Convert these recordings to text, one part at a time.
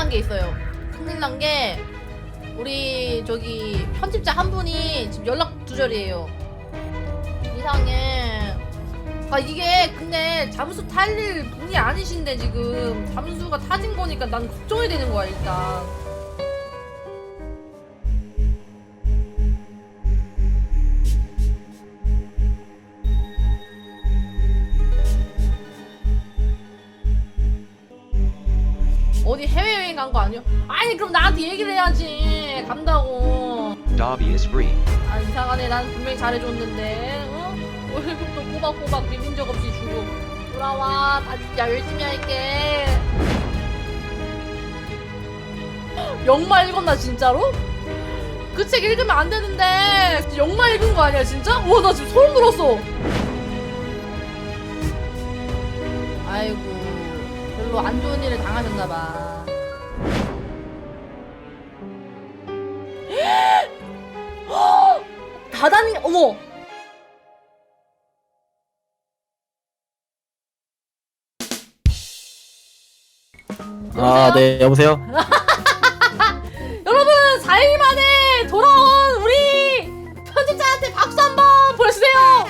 난 게 있어요. 큰일 난 게 우리 저기 편집자 한 분이 지금 연락 두절이에요. 이상해. 아 이게 근데 잠수 탈릴 분이 아니신데 지금 잠수가 타진 거니까 난 걱정이 되는 거야 일단. 간 거 아니야? 아니 그럼 나한테 얘기를 해야지. 간다고. Dobby is free. 아 이상하네. 난 분명히 잘해줬는데. 어? 월급도 꼬박꼬박 비빈 적 없이 주고. 돌아와. 나 진짜 열심히 할게. 영마 읽었나 진짜로? 그 책 읽으면 안 되는데. 영마 읽은 거 아니야 진짜? 우와 나 지금 소름 돋았어. 아이고. 별로 안 좋은 일을 당하셨나봐 다단이 어머! 아, 네, 여보세요? 여러분 4일 만에 돌아온 우리 편집자한테 박수 한번 보여주세요!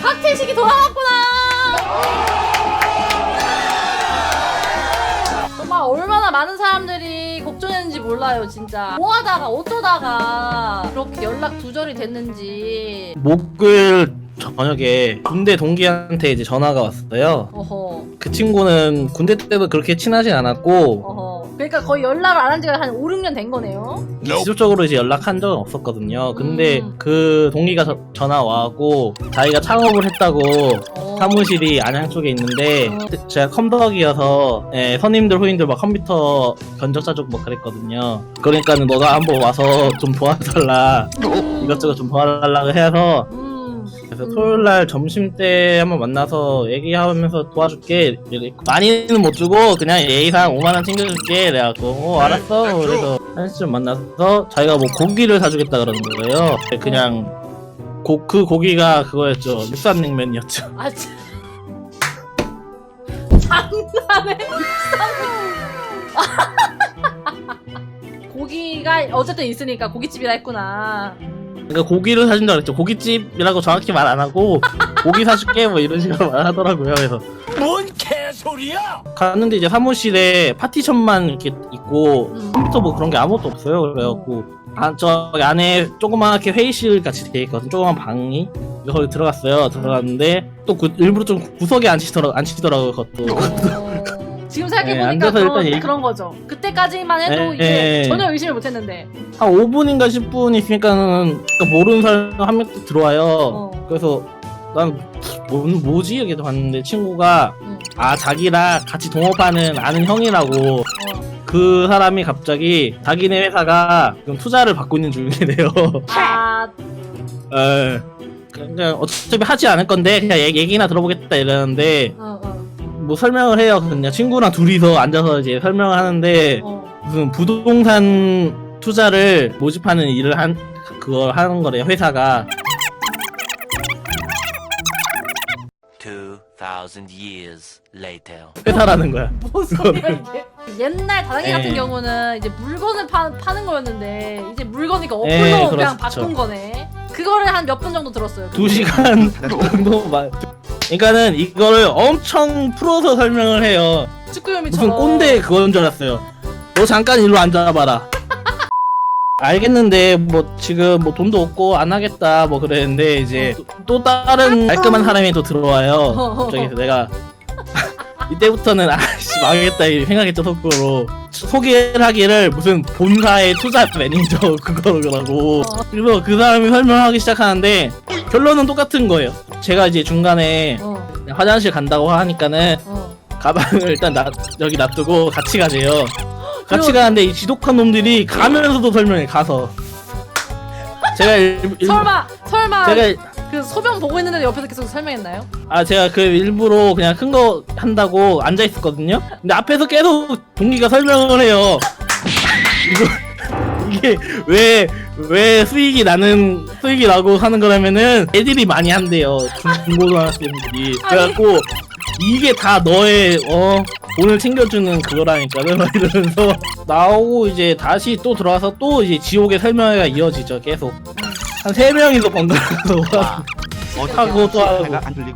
박태식이 돌아왔구나! 정말 얼마나 많은 사람들이 몰라요 진짜. 뭐하다가 어쩌다가 그렇게 연락 두절이 됐는지. 목요일 저녁에 군대 동기한테 이제 전화가 왔어요. 어허. 그 친구는 군대 때도 그렇게 친하진 않았고, 어허 그러니까 거의 연락을 안 한 지가 한 5, 6년 된 거네요 지속적으로 이제 연락한 적은 없었거든요. 근데 음. 그 동기가 저- 전화 와갖고, 자기가 창업을 했다고, 어. 사무실이 안양 쪽에 있는데, 어. 제가 컴덕이어서, 예, 선임들, 후임들 막 컴퓨터 견적 짜주고 뭐 그랬거든요. 그러니까는 너가 한번 와서 좀 도와달라. 이것저것 좀 도와달라고 해서, 음. 그래서 음. 토요일 날 점심 때 한번 만나서 얘기하면서 도와줄게. 이래- 많이는 못 주고 그냥 예의상 5만 원 챙겨줄게. 그래갖고 어 알았어. 그래서 한 시쯤 만나서 자기가 뭐 고기를 사주겠다 그러는 거예요. 그냥 고, 그 고기가 그거였죠. 육산냉면이었죠. 아 진- 장난해 고기가 어쨌든 있으니까 고깃집이라 했구나 그러니까 고기를 사준다 그랬죠. 고깃집이라고 정확히 말 안 하고 고기 사줄게 뭐 이런 식으로 말하더라고요. 그래서 뭔 개소리야! 갔는데 이제 사무실에 파티션만 이렇게 있고 음. 컴퓨터 뭐 그런 게 아무것도 없어요. 그래갖고 아, 저 안에 조그맣게 회의실 같이 돼 있거든. 조그만 방이 거기 들어갔어요. 들어갔는데 또 구- 일부러 좀 구석에 앉히더라 앉히더라고요. 그것도. 어, 지금 생각해보니까 네, 앉아서 그런, 일단 얘기- 그런 거죠 그때까지만 해도 네, 이제 네. 전혀 의심을 못했는데 한 5분인가 10분 있으니까는 그러니까 모르는 사람 한명또 들어와요. 어. 그래서 난 뭐, 뭐지 이렇게 봤는데 친구가 응. 아 자기랑 같이 동업하는 아는 형이라고 어. 그 사람이 갑자기 자기네 회사가 지금 투자를 받고 있는 중이래요. 아 에, 그냥 어차피 하지 않을 건데 그냥 얘- 얘기나 들어보겠다 이러는데 어, 어, 뭐 설명을 해요. 그냥 친구랑 둘이서 앉아서 이제 설명을 하는데 어. 무슨 부동산 투자를 모집하는 일을 한 그걸 하는 거래요. 회사가 2,000 years later. 회사라는 거야. 뭔 소리야 이게 옛날 다랑이 네. 같은 경우는 이제 물건을 파, 파는 거였는데 이제 물건이니까 어플로 네, 그냥 그렇죠. 바꾼 거네 그거를 한 몇 분 정도 들었어요 두 시간 정도 말. 그러니까는 이거를 엄청 풀어서 설명을 해요. 축구요미처럼 무슨 꼰대 그건 줄 알았어요. 너 잠깐 일로 앉아봐라. 알겠는데 뭐 지금 뭐 돈도 없고 안 하겠다 뭐 그랬는데 이제 또 다른 깔끔한 사람이 또 들어와요. 저기서 내가 이때부터는 아씨 망했다 이 생각했죠 속으로 소개를 하기를 무슨 본사의 투자 매니저 그거라고 그래서 그 사람이 설명하기 시작하는데 결론은 똑같은 거예요. 제가 이제 중간에 어, 화장실 간다고 하니까는 어. 가방을 일단 놔, 여기 놔두고 같이 가재요. 같이 그리고- 가는데 이 지독한 놈들이 가면서도 설명해 가서. 제가 일, 일, 설마 설마 제가 그 소변 보고 있는데 옆에서 계속 설명했나요? 아 제가 그 일부러 그냥 큰 거 한다고 앉아 있었거든요. 근데 앞에서 계속 동기가 설명을 해요. 이거 이게 왜 왜 수익이 나는 수익이 나고 하는 거라면은 애들이 많이 한대요. 중고등학생들이. 그래갖고 이게 다 너의 어 오늘 챙겨주는 그거라니까는 막 이러면서 나오고 이제 다시 또 들어와서 또 이제 지옥의 설명회가 이어지죠 계속. 한 세 명이서 번갈아서 하고 또 하고.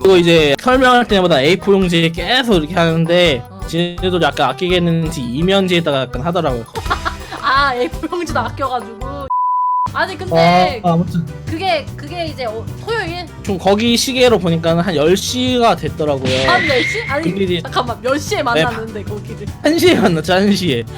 그리고 이제 설명할 때마다 A4 용지에 계속 이렇게 하는데 지네도 약간 아끼겠는지 이면지에다가 약간 하더라고요 아 A4 용지도 아껴가지고. 아니 근데 어, 아무튼. 그게 그게 이제 어, 토요일? 좀 거기 시계로 보니까 한 10시가 됐더라고요. 한 4시? 아니 근데 이제- 잠깐만. 몇 시에 만났는데 거기를. 1시에 만났죠 1시에.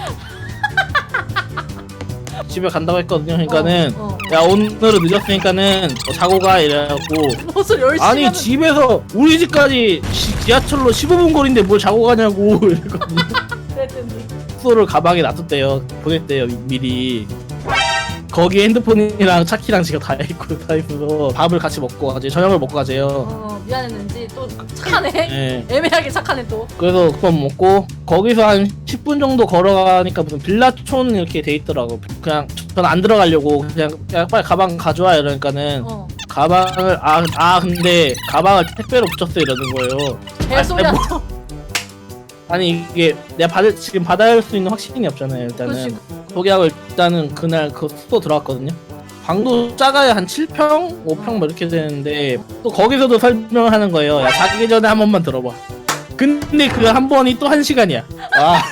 집에 간다고 했거든요 그러니까는. 어, 어. 야 오늘은 늦었으니까는 뭐 자고 가 이래갖고. 무슨 10시 아니 집에서 우리 집까지 지, 지하철로 15분 거리인데 뭘 자고 가냐고. 이랬거든요 숙소를 가방에 놔뒀대요. 보냈대요 미- 미리. 거기에 핸드폰이랑 차키랑 지가 다 있고 다 있어서 밥을 같이 먹고 가지 저녁을 먹고 가재요. 어, 미안했는지 또 착하네. 예. 애매하게 착하네 또. 그래서 그밥 먹고 거기서 한 10분 정도 걸어가니까 무슨 빌라촌 이렇게 돼 있더라고. 그냥 전 안 들어가려고 그냥, 그냥 빨리 가방 가져와 이러니까는 어. 가방을 아, 아 근데 가방을 택배로 붙였어 이러는 거예요. 개소리 아니, 하죠 아니 이게 내가 받을 지금 받아야 할 수 있는 확신이 없잖아요 일단은. 소개하고 일단은 그날 그 숙소 들어갔거든요. 방도 작아야 한 7평? 5평 뭐 이렇게 되는데 또 거기서도 설명을 하는 거예요. 야 자기 전에 한 번만 들어봐. 근데 그 한 번이 또 한 시간이야. 아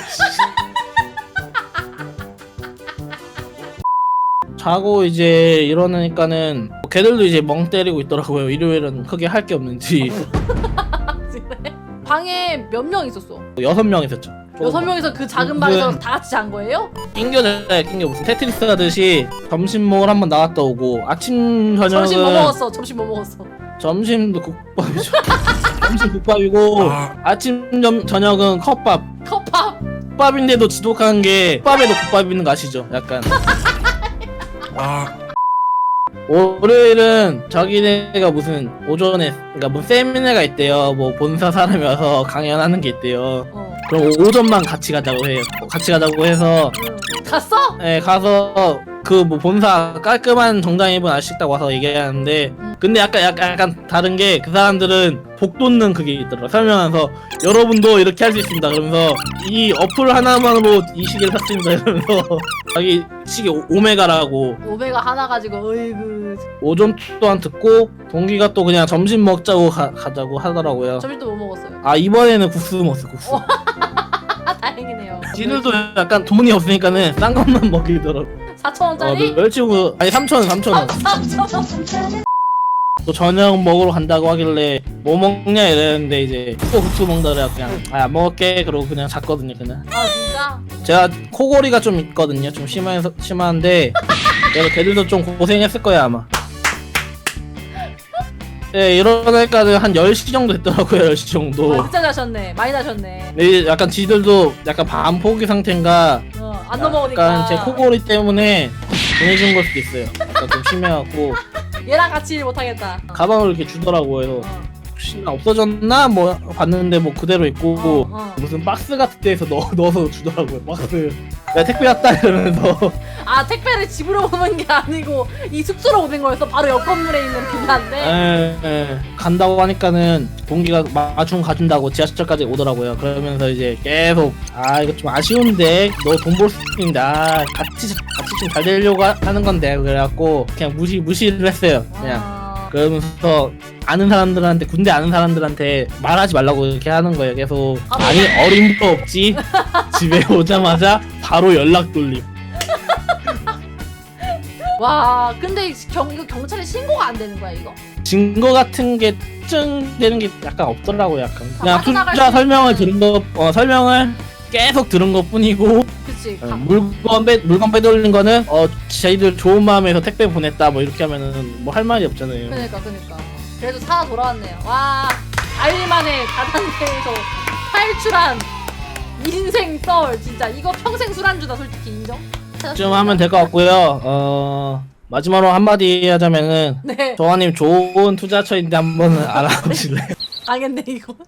자고 이제 일어나니까는 걔들도 이제 멍 때리고 있더라고요. 일요일은 크게 할 게 없는지? 방에 몇 명 있었어? 여섯 명 있었죠 여섯 명이서 그 작은 음, 방에서 네. 다 같이 잔 거예요? 낑겨져요 낑겨 무슨 테트리스 하듯이 점심 먹으러 한번 나갔다 오고 아침 저녁은 점심 뭐 먹었어? 점심 뭐 먹었어? 점심도 국밥이죠 점심 국밥이고 아침 점 저녁은 컵밥 컵밥 국밥인데도 지독한 게 국밥에도 국밥 있는 거 아시죠 약간 월요일은 자기네가 무슨 오전에 그러니까 뭐 세미나가 있대요 뭐 본사 사람이 와서 강연하는 게 있대요 어. 그럼 오전만 같이 가자고 해요 같이 가자고 해서 응. 갔어? 예, 가서 그 뭐 본사 깔끔한 정장 입은 아저씨 딱 와서 얘기하는데 음. 근데 약간 약간 약간 다른 게 그 사람들은 복 돋는 그게 있더라 설명하면서 여러분도 이렇게 할 수 있습니다. 그러면서 이 어플 하나만으로 이 시계를 샀습니다. 이러면서 자기 시계 오- 오메가라고. 오메가 하나 가지고 어이구. 오전 동안 듣고 동기가 또 그냥 점심 먹자고 가, 가자고 하더라고요. 점심 또뭐 먹었어요? 아 이번에는 국수 먹었어 국수. 아 다행이네요. 지들도 약간 돈이 없으니까는 싼 것만 먹이더라고 4천원짜리? 어, 멸치국 아니 3천원 3천원. 3천원. 또 저녁 먹으러 간다고 하길래 뭐 먹냐 이랬는데 이제 또 국수 먹다가 그냥 아, 안 먹을게. 그러고 그냥 잤거든요 그냥. 아 진짜? 제가 코골이가 좀 있거든요. 좀 심해서 심한데 그래서 걔들도 좀 고생했을 거야 아마. 네 일어나니까 한 10시 정도 됐더라고요 10시 정도. 아, 진짜 자셨네. 많이 자셨네. 근데 약간 지들도 약간 반포기 상태인가? 어, 안 넘어오니까. 약간 제 코골이 때문에 보내준 걸 수도 있어요. 약간 좀 심해갖고. 얘랑 같이 일 못하겠다. 가방을 이렇게 주더라고요. 어, 혹시 없어졌나? 뭐 봤는데 뭐 그대로 있고 어, 어. 무슨 박스 같은 데에서 넣어, 넣어서 주더라고요 박스. 내가 택배 왔다 이러면서. 아 택배를 집으로 오는 게 아니고 이 숙소로 오는 거였어 바로 옆 건물에 있는 빌라인데? 에, 에, 간다고 하니까는 동기가 마중 가준다고 지하철까지 오더라고요. 그러면서 이제 계속 아 이거 좀 아쉬운데 너 돈 벌 수 있는데 아 같이 같이 좀 잘 되려고 하- 하는 건데. 그래갖고 그냥 무시 무시를 했어요 그냥. 아, 그러면서 아는 사람들한테 군대 아는 사람들한테 말하지 말라고 이렇게 하는 거예요. 계속 아, 아니 어림도 없지? 집에 오자마자 바로 연락 돌림. 와 근데 경, 이거 경찰에 신고가 안 되는 거야 이거? 증거 같은 게 특정되는 게 약간 없더라고요 약간. 그냥 빠져나갈 투자 수 설명을. 들은 거 어, 설명을 계속 들은 것 뿐이고. 그치 어, 가- 물건 빼 물건 빼돌린 거는 어 저희들 좋은 마음에서 택배 보냈다 뭐 이렇게 하면은 뭐 할 말이 없잖아요. 그러니까 그러니까 그래도 살아 돌아왔네요. 와 4일 만에 다단계에서 탈출한 인생 썰. 진짜 이거 평생 술안주다 솔직히 인정? 좀 하면 될 것 같고요. 어 마지막으로 한마디 하자면은 네. 조아님 좋은 투자처인데 한번 알아보실래요? 당했네 이거